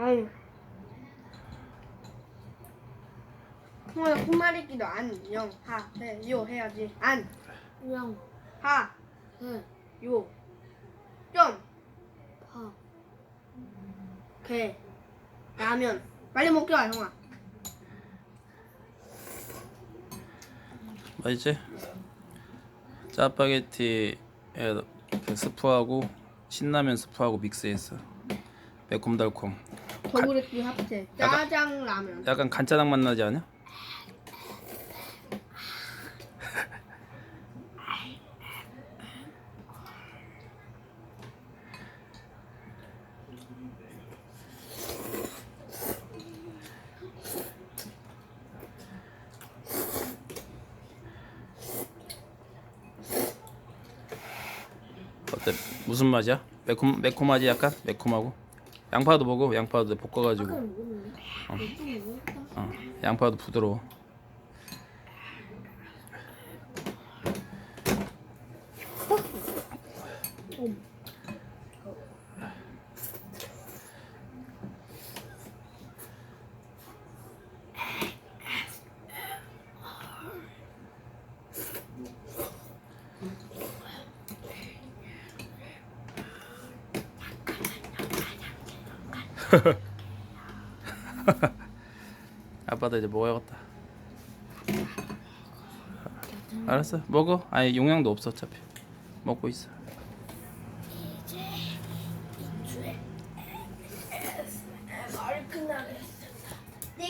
아유. 오늘 콧말잇기도 안, 영, 하, 해, 요 해야지. 안, 영, 하, 해, 요, 점, 파, 개, 라면. 빨리 먹자, 형아. 맛있지? 짜파게티에 그 스프하고 신라면 스프하고 믹스했어. 매콤달콤. 더블레기 합체. 짜장 라면. 약간 간짜장 맛 나지 않아? 어때? 무슨 맛이야? 매콤 매콤하지 약간 매콤하고 양파도 먹어. 양파도 볶아가지고. 먹었다. 어, 양파도 부드러워. 아빠도 이제 먹어야겠다. 알았어, 먹어. 아니 용량도 없어 어차피. 먹고 있어. 이제 이제 말끝나겠어.